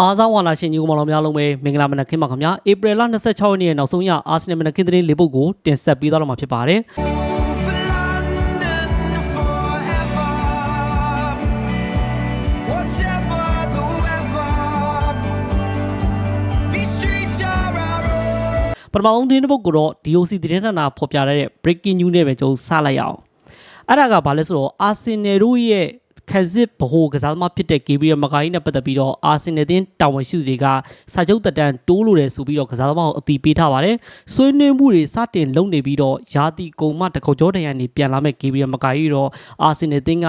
အားစားဝါလာရှင်ညီကောင်မောင်တော်များလုံးပဲမင်္ဂလာမနက်ခင်းပါခင်ဗျာဧပြီလ26ရက်နေ့ရဲ့နောက်ဆုံးရအာဆင်နယ်မနက်ခင်းသတင်းလေးပုတ်ကိုတင်ဆက်ပေးသွားတော့မှာဖြစ်ပါတယ် For London forever. Whatever the weather, these streets are our own. ပထမဆုံးသတင်းတစ်ပုတ်ကိုတော့ DOC သတင်းဌာနဖော်ပြတဲ့ breaking news နဲ့ပဲကျွန်တော်စလိုက်ရအောင်အဲ့ဒါကဘာလဲဆိုတော့အာဆင်နယ်တို့ရဲ့ ခန်းစစ်ဗဟိုကစားသမားဖြစ်တဲ့ Gabriel Magai နဲ့ပတ်သက်ပြီးတော့အာဆင်နယ်တင်းတာဝန်ရှိသူတွေကစာချုပ်တက်တန်းတိုးလို့တယ်ဆိုပြီးတော့ကစားသမားကိုအတိပေးထားပါတယ်။ဆွေးနွေးမှုတွေစတင်လုပ်နေပြီးတော့ယာတီကုံမတကောက်ကျော်တန်ရန်နေပြန်လာမဲ့ Gabriel Magai တော့အာဆင်နယ်တင်းက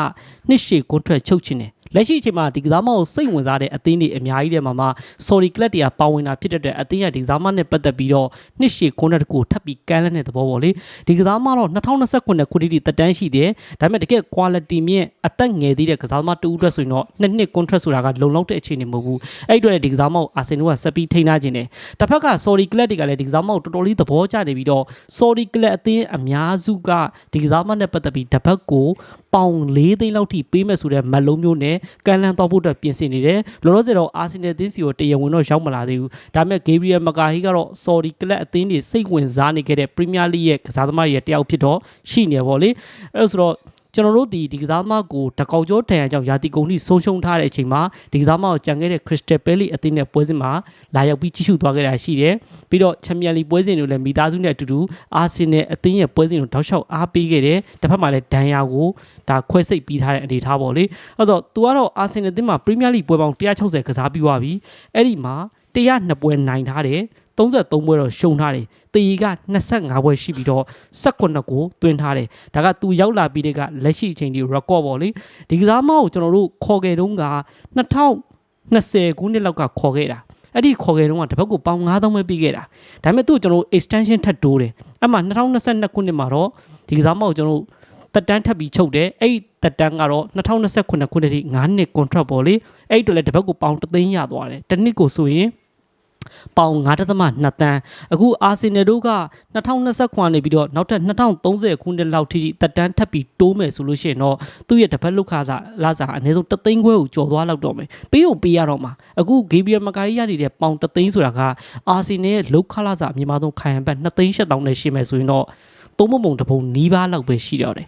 နှစ်ရှည်ကွန်ထရက်ချုပ်ချင်တယ်။ လက်ရှိအချိန်မှာဒီကစားမကိုစိတ်ဝင်စားတဲ့အသင်းတွေအများကြီးတဲ့မှာမှာ sorry club တွေကပါဝင်တာဖြစ်တဲ့အတွက်အသင်းရဲ့ဒီကစားမနဲ့ပတ်သက်ပြီးတော့နှစ်ရှည်ကွန်ထရက်ကိုထပ်ပြီးကမ်းလှမ်းတဲ့သဘောပေါ့လေဒီကစားမတော့2029ခုနှစ်ထိတက်တန်းရှိတယ်ဒါပေမဲ့တကယ် quality မြင့်အသက်ငယ်သေးတဲ့ကစားသမားတူအတွက်ဆိုရင်တော့နှစ်နှစ် contract ဆိုတာကလုံလောက်တဲ့အခြေအနေမဟုတ်ဘူးအဲ့ဒီအတွက်လည်းဒီကစားမကိုအာဆင်နယ်ကဆက်ပြီးထိန်းထားခြင်းတယ်တစ်ဖက်က sorry club တွေကလည်းဒီကစားမကိုတော်တော်လေးသဘောကျနေပြီးတော့ sorry club အသင်းအများစုကဒီကစားမနဲ့ပတ်သက်ပြီးတစ်ဖက်ကိုပေါင်၄သိန်းလောက်ထိပေးမဲ့ဆိုတဲ့မတ်လုံးမျိုးနဲ့ကန်လန်တော့ဖို့အတွက်ပြင်ဆင်နေတယ်လောလောဆယ်တော့အာဆင်နယ်အသင်းစီကိုတရားဝင်တော့ရောက်မလာသေးဘူးဒါပေမဲ့ Gabriel Magai ကတော့ sorry club အသင်းတွေစိတ်ဝင်စားနေခဲ့တဲ့ Premier League ရဲ့ကစားသမားတွေရဲ့တယောက်ဖြစ်တော့ရှိနေပါလေအဲ့ဒါဆိုတော့ ကျွန်တော်တို့ဒီဒီကစားသမားကိုတကောက်ကျော်တန်ရန်ကြောင့်ယာတီကုန်ထိဆုံးရှုံးထားတဲ့အချိန်မှာဒီကစားသမားကိုကြံခဲ့တဲ့ Crystal Palace အသင်းနဲ့ပွဲစဉ်မှာလာရောက်ပြီးကြီးစုသွားခဲ့တာရှိတယ်ပြီးတော့ Champions League ပွဲစဉ်တွေလည်းမိသားစုနဲ့အတူတူအာဆင်နယ်အသင်းရဲ့ပွဲစဉ်ကိုတောက်လျှောက်အားပေးခဲ့တယ်တစ်ဖက်မှာလည်းဒန်ယာကိုဒါခွဲစိတ်ပြီးထားတဲ့အနေအထားပေါ့လေအဲ့တော့ तू ကတော့အာဆင်နယ်အသင်းမှာ Premier League ပွဲပေါင်း160ကစားပြီးသွားပြီအဲ့ဒီမှာ102ပွဲနိုင်ထားတယ်33ပွဲတော့ရှုံထားတယ်။ တေက25ပွဲရှိပြီးတော့18ကိုတွင်းထားတယ်။ဒါကသူရောက်လာပြီးတဲ့ကလက်ရှိအချိန်ဒီ record ပေါ့လေ။ဒီကစားမကိုကျွန်တော်တို့ခေါ်ခဲ့တုန်းက2020ခုနှစ်လောက်ကခေါ်ခဲ့တာ။အဲ့ဒီခေါ်ခဲ့တုန်းကတစ်ပတ်ကိုပေါင်9000ပဲပြီးခဲ့တာ။ဒါပေမဲ့သူ့ကိုကျွန်တော်တို့ extension ထပ်တိုးတယ်။အဲ့မှာ2022ခုနှစ်မှာတော့ဒီကစားမကိုကျွန်တော်တို့တက်တန်းထပ်ပြီးချုပ်တယ်။အဲ့ဒီတက်တန်းကတော့2029ခုနှစ်ထိ9နှစ် contract ပေါ့လေ။အဲ့ဒီတော့လည်းတစ်ပတ်ကိုပေါင်3သိန်းရသွားတယ်။တစ်နှစ်ကိုဆိုရင် ပေါင်9.2တန်းအခုအာဆင်နယ်တို့က2029နေပြီးတော့နောက်ထပ်2030ခုနှစ်လောက်ထိတက်တန်းထပ်ပြီးတိုးမယ်ဆိုလို့ရှိရင်တော့သူ့ရဲ့တပတ်လောက်ခါစားလာစားအနည်းဆုံး3သိန်းခွဲကိုကျော်သွားလောက်တော့မယ်ပေးကိုပေးရတော့မှာအခုဂေဘရီယယ်မကာကြီးရနေတဲ့ပေါင်3သိန်းဆိုတာကအာဆင်နယ်ရဲ့လောက်ခလာစားအမြင့်မားဆုံးခိုင်ဟန်ဘတ်2သိန်း8000နဲ့ရှိမယ်ဆိုရင်တော့သုံးမမုံတစ်ပုံနီးပါးလောက်ပဲရှိတော့တယ်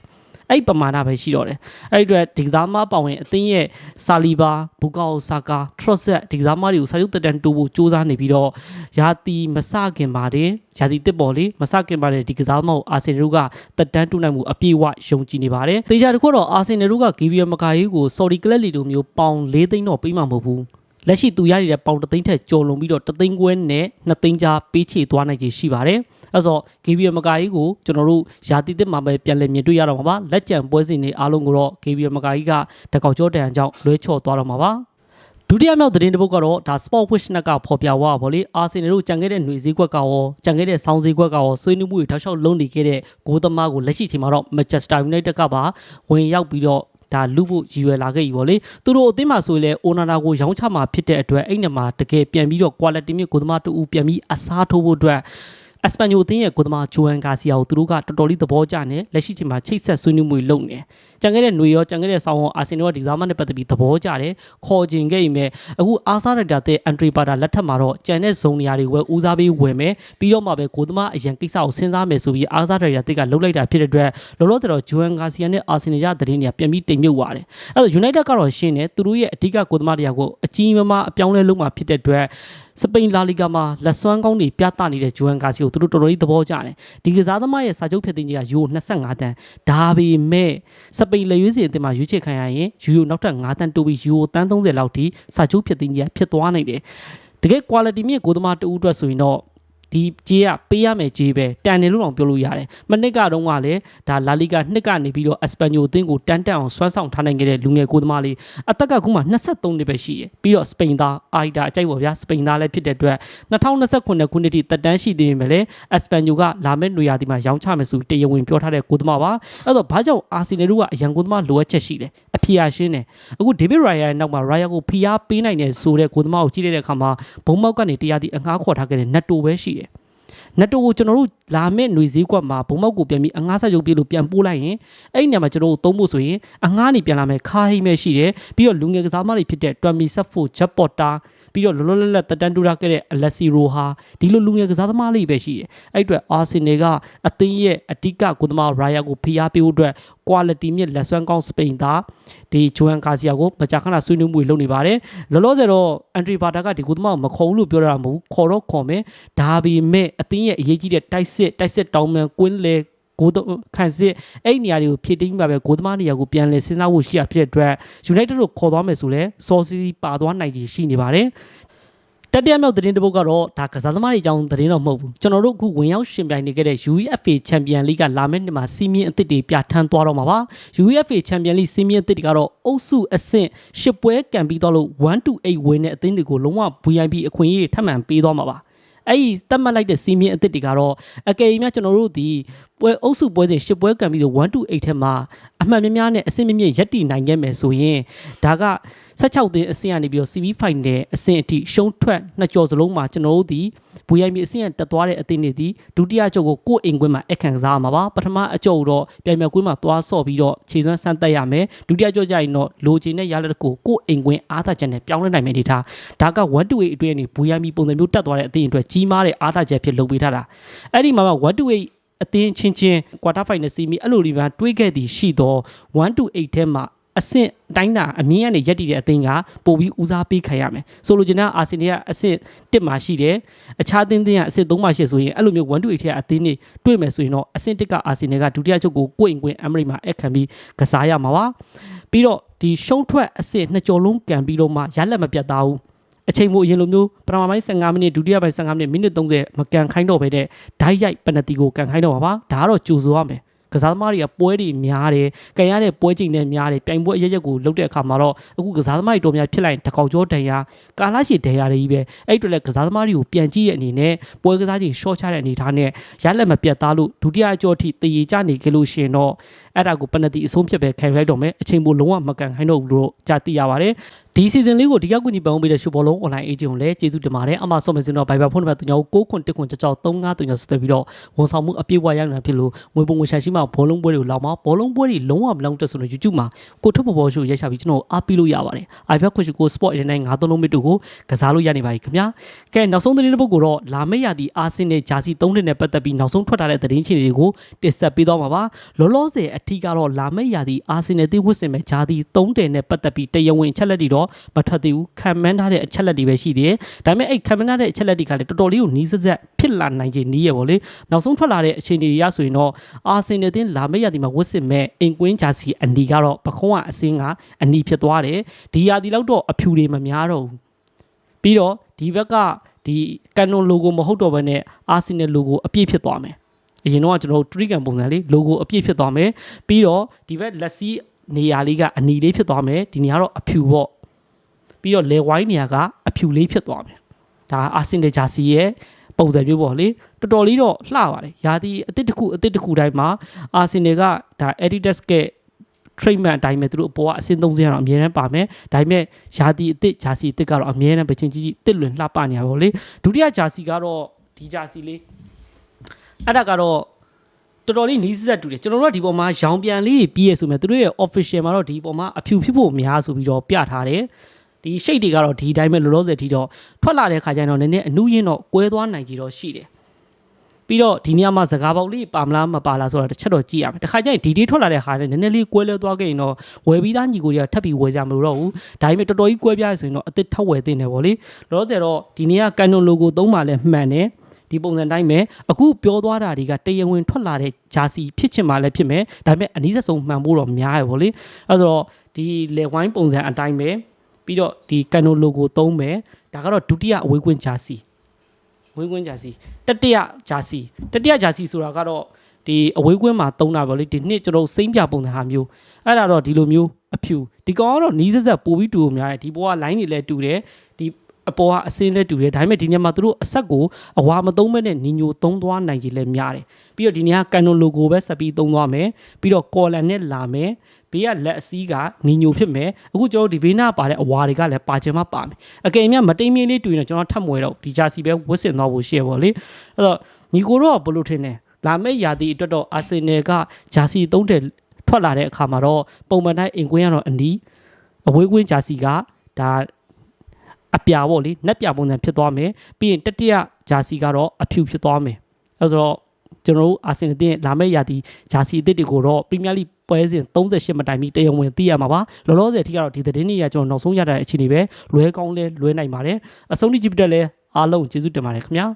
အဲ့ပမာဏပဲရှိတော့တယ်အဲ့ဒီအတွက်ဒီကစားမပောင်ဝင်အသင်းရဲ့ဆာလီဘာဘူကာအိုဆာကာထရော့ဆက်ဒီကစားမတွေကိုစာရုပ်တက်တန်တိုးဖို့စူးစမ်းနေပြီးတော့ယာတီမစခင်ပါတင်ယာတီတစ်ပေါ်လေးမစခင်ပါတဲ့ဒီကစားမကိုအာဆင်နယ်တို့ကတက်တန်တူးနိုင်မှုအပြည့်အဝယုံကြည်နေပါတယ်တေချာတခုတော့အာဆင်နယ်တို့ကဂီဗီယမကာရေးကိုဆော်ဒီကလပ်လီလိုမျိုးပေါင်၄သိန်းတော့ပေးမှာမဟုတ်ဘူးလက်ရှိသူရနေတဲ့ပေါင်တသိန်းထက်ကျော်လွန်ပြီးတော့တသိန်းခွဲနဲ့နှစ်သိန်းကြားပေးချေသွားနိုင်ခြေရှိပါတယ်။ အဲဆိုဂေဗီယမကာကြီးကိုကျွန်တော်တို့ယာတီတစ်မှာပဲပြန်လည်မြင်တွေ့ရတော့မှာပါ။လက်ကျန်ပွဲစဉ်တွေအားလုံးကိုတော့ဂေဗီယမကာကြီးကတကောက်ကျော်တန်ကြောင့်လွဲချော်သွားတော့မှာပါ။ဒုတိယမြောက်သတင်းတစ်ပုဒ်ကတော့ဒါ Sport Wish နဲ့ကဖော်ပြသွားပါဗောလေအာဆင်နယ်တို့ကြံခဲ့တဲ့ຫນွေစည်းကွက်ကရောကြံခဲ့တဲ့ဆောင်းစည်းကွက်ကရောဆွေးနွေးမှုတွေထောက်လျှောက်လုံးနေခဲ့တဲ့ဂိုးသမားကိုလက်ရှိအချိန်မှာတော့ Manchester United ကပါဝင်ရောက်ပြီးတော့ဒါလူဖို့ရည်ရွယ်လာခဲ့ပြီဗောလေသူတို့အသင်းမှာဆိုရင်လေအိုနာနာကိုရောင်းချမှာဖြစ်တဲ့အတွက်အဲ့ဒီမှာတကယ်ပြန်ပြီးတော့ quality မြင့်ကိုသမားတူဦးပြန်ပြီးအစားထိုးဖို့အတွက် အစပန်ညိုအသင်းရဲ့ကိုသမားဂျိုအန်ဂါစီယာကိုသူတို့ကတော်တော်လေးသဘောကျနေလက်ရှိချိန်မှာချိတ်ဆက်ဆွေးနွေးမှုတွေလုပ်နေကြံခဲ့တဲ့ຫນွေရောကြံခဲ့တဲ့ဆောင်းရောအာဆင်နယ်ကဒီကစားမနဲ့ပတ်သက်ပြီးသဘောကျတယ်ခေါ်ကျင်ခဲ့ရင်ပဲအခုအာဆာရက်တာတဲ့အန်ထရီပါတာလက်ထက်မှာတော့ကြံတဲ့ဇုံနေရာတွေဝယ်ဦးစားပေးဝယ်မယ်ပြီးတော့မှပဲကိုသမားအရန်ကိစ္စကိုစဉ်းစားမယ်ဆိုပြီးအာဆာရက်တာတစ်ကလှုပ်လိုက်တာဖြစ်တဲ့အတွက်လောလောဆယ်တော့ဂျိုအန်ဂါစီယာနဲ့အာဆင်နယ်ရသတင်းတွေကပြန်ပြီးတိမ်မြုပ်သွားတယ်အဲ့တော့ United ကတော့ရှင်းတယ်သူတို့ရဲ့အဓိကကိုသမားတရားကိုအကြီးမားမားအပြောင်းလဲလုပ်မှာဖြစ်တဲ့အတွက် စပိန်လာလီဂါမှာလက်စွမ်းကောင်းတွေပြသနေတဲ့ဂျိုအန်ဂါစီကိုသူတို့တော်တော်လေးသဘောကျတယ်ဒီကစားသမားရဲ့စာချုပ်ဖြစ်တဲ့ကြီးကယူ25တန်းဒါပေမဲ့စပိန်လက်ရွေးစင်အသင်းမှာရွေးချယ်ခံရရင်ယူရိုနောက်ထပ်9တန်းတိုးပြီးယူရိုတန်း30လောက်ထိစာချုပ်ဖြစ်တဲ့ကြီးကဖြစ်သွားနိုင်တယ်တကယ် quality မြင့်ကိုသမားတူအတွက်ဆိုရင်တော့ ဒီကြေးကပေးရမယ်ကြေးပဲတန်တယ်လို့တောင်ပြောလို့ရတယ်မနစ်ကတော့ကလည်းဒါလာလီဂါနှစ်ကနေပြီးတော့အက်စပန်ညိုအသင်းကိုတန်တက်အောင်ဆွမ်းဆောင်ထားနိုင်ခဲ့တဲ့လူငယ်ကိုသမားလေးအသက်ကခုမှ23နှစ်ပဲရှိရယ်ပြီးတော့စပိန်သားအိုက်ဒါအကြိုက်ပါဗျာစပိန်သားလည်းဖြစ်တဲ့အတွက်2029ခုနှစ်ထိတက်တန်းရှိသေးပေမဲ့လည်းအက်စပန်ညိုကလာမယ့်နွေရာသီမှာရောင်းချမယ်ဆိုတရားဝင်ပြောထားတဲ့ကိုသမားပါအဲ့တော့ဘာကြောင့်အာဆီနယ်တို့ကအရန်ကိုသမားလိုအပ်ချက်ရှိလဲအဖီယာရှင်းတယ်အခုဒေးဗစ်ရိုင်ယာရဲ့နောက်မှာရိုင်ယာကိုဖီယာပေးနိုင်တယ်ဆိုတဲ့ကိုသမားကိုကြည့်လိုက်တဲ့အခါမှာဘုံမောက်ကနေတရားသီအငှားခေါ်ထားခဲ့တဲ့နတ်တိုပဲရှိတယ် နက်တိုကိုကျွန်တော်တို့လာမဲ့ຫນွေစည်းကွက်မှာဘုံမောက်ကိုပြန်ပြီးအငှားဆက်ရုပ်ပြလို့ပြန်ပို့လိုက်ရင်အဲ့ဒီနေရာမှာကျွန်တော်တို့သုံးဖို့ဆိုရင်အငှားနေပြန်လာမယ်ခါဟိမဲရှိတယ်ပြီးတော့လူငယ်ကစားမတွေဖြစ်တဲ့တွမ်မီဆက်ဖို့ဂျက် ပေါ်တာပြီးတော့လောလောလတ်လတ်တက်တန်းတူရခဲ့တဲ့အလက်စီရိုဟာဒီလိုလူငယ်ကစားသမားလေးပဲရှိတယ်အဲ့အတွက်အာဆင်နယ်ကအသင်းရဲ့အတိကကုသမားရာယာကိုဖိအားပေးဖို့အတွက် quality မြင့်လက်စွမ်းကောင်းစပိန်သားဒီဂျိုဟန်ကာစီယာကိုမကြာခဏဆွေးနွေးမှုတွေလုပ်နေပါတယ်လောလောဆယ်တော့အန်ဒရီဘာတာကဒီကုသမားကိုမခေါ်ဘူးလို့ပြောရတာမဟုတ်ဘူးခေါ်တော့ခေါ်မယ်ဒါပေမဲ့အသင်းရဲ့အရေးကြီးတဲ့တိုက်စစ်တိုက်စစ်တောင်းမှန်ကွင်းလေ ကိုတော့ခံစစ်အဲ့ဒီနေရာတွေကိုဖြည့်တင်းပြီးပါပဲဂိုးသမားနေရာကိုပြန်လဲစဉ်းစားဖို့ရှိရဖြစ်တဲ့အတွက် United တို့ခေါ်သွားမယ်ဆိုလဲစောစီစီပါသွားနိုင်ကြီးရှိနေပါတယ်တတိယမြောက်သတင်းတစ်ပုဒ်ကတော့ဒါကစားသမားတွေအကြောင်းသတင်းတော့မဟုတ်ဘူးကျွန်တော်တို့အခုဝင်ရောက်ရှင်ပြိုင်နေခဲ့တဲ့ UEFA Champion League ကလာမယ့်နှစ်မှာစီမင်းအသစ်တွေပြဋ္ဌာန်းသွားတော့မှာပါ UEFA Champion League စီမင်းအသစ်တွေကတော့အုပ်စုအဆင့်ရှစ်ပွဲကန်ပြီးတော့လို့1-8ဝင်းတဲ့အသင်းတွေကိုလုံးဝ VIP အခွင့်အရေးတွေထပ်မံပေးသွားမှာပါ အဲ့ဒီတတ်မှတ်လိုက်တဲ့စီမင်းအသစ်တွေကတော့အကယ်၍များကျွန်တော်တို့ဒီပွဲအုပ်စုပွဲစဉ်ရှစ်ပွဲကန်ပြီးတော့1 to 8ထဲမှာအမှတ်များများနဲ့အဆင့်မြင့်မြင့်ရက်တည်နိုင်ခဲ့မယ်ဆိုရင်ဒါက16သင်းအဆင့်ကနေပြီးတော့ CB Final အဆင့်အထိရှုံးထွက်နှစ်ကြော်စလုံးမှာကျွန်တော်တို့ဒီ VIP အဆင့်ကတက်သွားတဲ့အသင်းတွေဒီဒုတိယအကျုပ်ကိုကိုယ့်အိမ်ကွင်းမှာအခန့်ကစားရမှာပါပထမအကျုပ်တော့ပြန်ပြန်ကွင်းမှာသွားဆော့ပြီးတော့ခြေစွမ်းဆန်းတက်ရမယ်ဒုတိယအကျုပ်ကျရင်တော့လိုချင်တဲ့ရလဒ်ကိုကိုယ့်အိမ်ကွင်းအားသာချက်နဲ့ပြောင်းလဲနိုင်မယ်နေတာဒါက1 to 8အတွင်းနေ VIP ပုံစံမျိုးတက်သွားတဲ့အသင်းတွေအတွက်ကြီးမားတဲ့အားသာချက်ဖြစ်လုပ်ပေးထားတာအဲ့ဒီမှာမှ1 to 8အသင်းချင်းချင်း quarter final စီမီအဲ့လိုဒီမှာတွေးခဲ့သည်ရှိတော့1 to 8ထဲမှာ အဆင့်တိုင်းတာအမြင့်ကနေရက်တည်တဲ့အသင်းကပို့ပြီးဦးစားပေးခံရမယ်ဆိုလိုချင်တာအာဆင်နယ်ကအဆင့်1မှာရှိတယ်အခြားအသင်းတွေကအဆင့်3မှာရှိဆိုရင်အဲ့လိုမျိုး1 to 8ထဲကအသင်းတွေတွေ့မယ်ဆိုရင်တော့အဆင့်1ကအာဆင်နယ်ကဒုတိယချုပ်ကိုကိုယ့်အိမ်ကွင်းအမရိမှာအခမ်းပြီးကစားရမှာပါပြီးတော့ဒီရှုံးထွက်အဆင့်နှစ်ကြော်လုံးကန်ပြီးတော့မှရလက်မပြတ်သားဘူးအချိန်မို့အရင်လိုမျိုးပထမပိုင်း15မိနစ်ဒုတိယပိုင်း15မိနစ်မိနစ်30မကန်ခိုင်းတော့ဘဲနဲ့ဓာတ်ရိုက်ပနတီကိုကန်ခိုင်းတော့ပါပါဒါကတော့ကြိုဆိုရမယ် ကစားသမားတွေကပွဲတွေများတယ်၊ကန်ရတဲ့ပွဲချိန်တွေများတယ်၊ပြိုင်ပွဲအရက်ရက်ကိုလုပ်တဲ့အခါမှာတော့အခုကစားသမားတွေတော်များဖြစ်လိုက်ရင်တကောက်ကျော်တန်ရာကာလာရှိတန်ရာတွေကြီးပဲအဲ့အတွက်လည်းကစားသမားတွေကိုပြန်ကြည့်တဲ့အနေနဲ့ပွဲကစားချိန်ရှော့ချတဲ့အနေထားနဲ့ရလက်မပြတ်သားလို့ဒုတိယအကျော်ထိတည်ရကြနေကြလို့ရှိရင်တော့အဲ့ဒါကိုပနတီအဆုံးဖြတ်ပဲခံလိုက်တော့မယ်အချိန်ပိုလုံးဝမကန်ခိုင်းတော့ဘူးလို့ကြားသိရပါတယ် ဒီ season လေးကိုဒီကကူညီပံ့ပိုးပေးတဲ့ရှုပ်ဘောလုံး online agent ကိုလည်းကျေးဇူးတင်ပါတယ်အမဆော့မယ်စင်တော့ Viber ဖုန်းနံပါတ်39ကိုခွန်တက်ခွန်ကြောက်ကြောက်3939ဆက်သွယ်ပြီးတော့ဝန်ဆောင်မှုအပြည့်အဝရနိုင်ဖြစ်လို့ငွေပုံငွေရှာရှိမှဘောလုံးပွဲတွေကိုလောက်မှာဘောလုံးပွဲတွေလုံးဝမလောက်တက်ဆိုလို့ YouTube မှာကိုထုတ်ပေါ်ပေါ်ရှို့ရိုက်ရှာပြီးကျွန်တော်အားပေးလို့ရပါတယ် iPad ခွင့်ရှိကို Sport 89 9သုံးလုံးမီတူကိုကစားလို့ရနေပါပြီခင်ဗျာကဲနောက်ဆုံးသတင်းတစ်ပုဒ်ကိုတော့လာမယ့်ရာသီအာဆင်နယ်ဂျာစီ3နှစ်နဲ့ပတ်သက်ပြီးနောက်ဆုံးထွက်လာတဲ့သတင်းချင်တွေကိုတင်ဆက်ပေးသွားမှာပါလောလောဆယ်အထီးကတော့လာမယ့်ရာသီအာဆင်နယ်သင်းဝစ်စင်မဲ့ဂျာစီ3တယ်နဲ့ပတ်သက်ပြီးတရားဝင်အချက်လက်တွေတော့မထွက်သေးဘူးခံမှန်းထားတဲ့အချက်လက်တွေပဲရှိသေးတယ်ဒါပေမဲ့အဲ့ခံမှန်းထားတဲ့အချက်လက်တွေကလည်းတော်တော်လေးကိုနီးစက်ဆက်ဖြစ်လာနိုင်ခြေနီးရပေါ့လေနောက်ဆုံးထွက်လာတဲ့အခြေအနေတွေရဆိုရင်တော့အာဆင်နယ်သင်းလာမယ့်ရာသီမှာဝစ်စင်မဲ့အင်ကွင်းဂျာစီအနီကတော့ပခုံးကအစင်းကအနီဖြစ်သွားတယ်ဒီရာသီလောက်တော့အဖြူတွေမများတော့ဘူးပြီးတော့ဒီဘက်ကဒီကန်နိုလိုဂိုမဟုတ်တော့ဘဲနဲ့အာဆင်နယ်လိုဂိုအပြည့်ဖြစ်သွားမယ်အရင်တော့ကျွန်တော်တို့ထရီကန်ပုံစံလေး logo အပြည့်ဖြစ်သွားမယ်ပြီးတော့ဒီဘက်လက်စီးနေရာလေးကအနီလေးဖြစ်သွားမယ်ဒီနေရာတော့အဖြူပေါ့ ပြီးတော့လေဝိုင်းနေရာကအဖြူလေးဖြစ်သွားမယ်ဒါအာဆင်နယ်ဂျာစီရဲ့ပုံစံမျိုးပေါ့လေတော်တော်လေးတော့လှပါတယ်ယာတီအစ်စ်တစ်ခုအစ်စ်တစ်ခုတိုင်းမှာအာဆင်နယ်ကဒါ Adidas က treatment အတိုင်းပဲသူတို့အပေါ်ကအဆင့်30ကတော့အမြဲတမ်းပါမယ်ဒါပေမဲ့ယာတီအစ်စ်ဂျာစီအစ်စ်ကတော့အမြဲတမ်းပဲချင်းကြီးကြီးတစ်လွင်လှပနေရပါဘောလေဒုတိယဂျာစီကတော့ဒီဂျာစီလေးအဲ့ဒါကတော့တော်တော်လေးနီးစက်တူတယ်ကျွန်တော်တို့ကဒီပေါ်မှာရောင်ပြန်လေးပြီးရဆိုမြဲသူတို့ရဲ့ official မှာတော့ဒီပေါ်မှာအဖြူဖြစ်ဖို့များဆိုပြီးတော့ပြထားတယ် ဒီ shade တွေကတော့ဒီအတိုင်းပဲလောလောဆယ်ထိတော့ထွက်လာတဲ့ခါကျရင်တော့နည်းနည်းအနုရင်းတော့ကွဲသွားနိုင်ကြီးတော့ရှိတယ်ပြီးတော့ဒီနေရာမှာစကားပေါက်လေးပါမလားမပါလားဆိုတာတစ်ချက်တော့ကြည့်ရမယ်တစ်ခါကျရင်ဒီဒီထွက်လာတဲ့ခါနဲ့နည်းနည်းလေးကွဲလဲသွားခဲ့ရင်တော့ဝယ်ပြီးသားညီကိုတွေကထပ်ပြီးဝယ်ကြမလို့တော့ဘူးဒါပေမဲ့တော်တော်ကြီးကွဲပြားရဆိုရင်တော့အစ်စ်ထပ်ဝယ်သင့်တယ်ဗောလေလောလောဆယ်တော့ဒီနေရာကန်နွန်လိုကိုသုံးပါလဲမှန်တယ်ဒီပုံစံတိုင်းပဲအခုပြောသွားတာတွေကတရဝင်ထွက်လာတဲ့ဂျာစီဖြစ်ချင်မှလည်းဖြစ်မယ်ဒါပေမဲ့အနည်းဆုံးမှန်ဖို့တော့များရယ်ဗောလေအဲဆိုတော့ဒီလေဝိုင်းပုံစံအတိုင်းပဲ ပြီးတော့ဒီကန်နိုလိုကိုသုံးမယ်ဒါကတော့ဒုတိယအဝေးကွင်းဂျာစီဝေးကွင်းဂျာစီတတိယဂျာစီတတိယဂျာစီဆိုတာကတော့ဒီအဝေးကွင်းမှာသုံးတာဗောလေဒီနှစ်ကျွန်တော်စိမ့်ပြပုံစံဟာမျိုးအဲ့ဒါတော့ဒီလိုမျိုးအဖြူဒီကောင်ကတော့နီးစက်ဆက်ပို့ပြီးတူများတယ်ဒီဘောက line တွေလည်းတူတယ်ဒီအပေါ်ကအစင်းလဲတူတယ်ဒါပေမဲ့ဒီညမှာသူတို့အဆက်ကိုအဝါမသုံးမဲ့နဲ့ညီညိုသုံးသွားနိုင်ကြီးလဲများတယ်ပြီးတော့ဒီညကကန်နိုလိုဂိုပဲဆက်ပြီးသုံးသွားမယ်ပြီးတော့ကော်လန်နဲ့လာမယ် ဘေးကလက်အစည်းကညီညိုဖြစ်မယ်အခုကျွန်တော်ဒီဘေးနားပါတဲ့အဝါတွေကလည်းပါချင်မှပါမယ်အကယ်၍မတိမ်မင်းလေးတွေ့ရင်ကျွန်တော်ထပ်မွေတော့ဒီဂျာစီပဲဝစ်စင်သွားဖို့ရှေ့ပေါ့လေအဲ့တော့ညီကိုတော့ဘလို့ထင်တယ်လာမယ့်ရာသီအတွက်တော့အာဆင်နယ်ကဂျာစီသုံးတယ်ထွက်လာတဲ့အခါမှာတော့ပုံမှန်တိုင်းအင်ကွင်းကတော့အနီးအဝေးကွင်းဂျာစီကဒါအပြာပေါ့လေနက်ပြပုံစံဖြစ်သွားမယ်ပြီးရင်တတိယဂျာစီကတော့အဖြူဖြစ်သွားမယ်အဲဆိုတော့ ကျွန်တော်တို့အာဆင်နယ်တင်းလာမယ့်ရာသီဂျာစီအသစ်တွေကိုတော့ပရီးမီးယားလိပွဲစဉ်38မတိုင်မီတရားဝင်သိရမှာပါလောလောဆယ်အထိကတော့ဒီသတင်းတွေကကျွန်တော်နောက်ဆုံးရတဲ့အခြေအနေပဲလွဲကောင်းလဲလွဲနိုင်ပါတယ်အဆုံးထိကြည့်ပြတဲ့လဲအားလုံးကျေးဇူးတင်ပါတယ်ခင်ဗျာ